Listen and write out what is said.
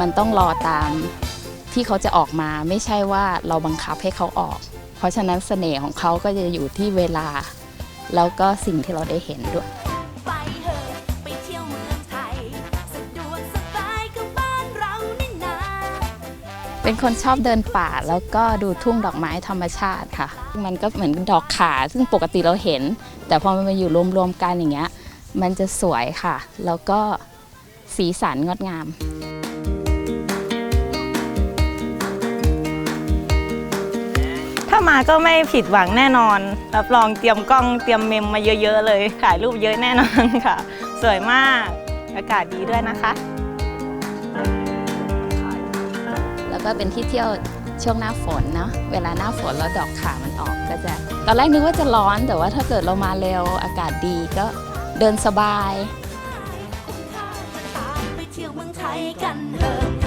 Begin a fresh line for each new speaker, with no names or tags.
มันต้องรอตามที่เขาจะออกมาไม่ใช่ว่าเราบังคับให้เขาออก เพราะฉะนั้นเสน่ห์ของเขาก็จะอยู่ที่เวลา แล้วก็สิ่งที่เราได้เห็นด้วย
ไปเถอะไปเที่ยวเมืองไทยสะดวกสบายก็บ้านเรานี่นา
เป็นคนชอบเดินป่าแล้วก็ดูทุ่งดอกไม้ธรรมชาติค่ะ มันก็เหมือนดอกขา ซึ่งปกติเราเห็น แต่พอมันมาอยู่รวมๆกันอย่างเงี้ย มันจะสวยค่ะ แล้วก็สีสันงดงาม
ถ้ามาก็ไม่ผิดหวังแน่นอน รับรองเตรียมกล้องเตรียมเมมมาเยอะๆเลยถ่ายรูปเยอะแน่นอนค่ะ สวยมากอากาศดีด้วยนะคะ
แล้วก็เป็นที่เที่ยวช่วงหน้าฝนเนาะเวลาหน้าฝนแล้วดอกขามันออกก็จะ ตอนแรกนึกว่าจะร้อนแต่ว่าถ้าเกิดเรามาเร็วอากาศดีก็เดินสบาย
ไปเที่ยวเมืองไทยกันเถอะ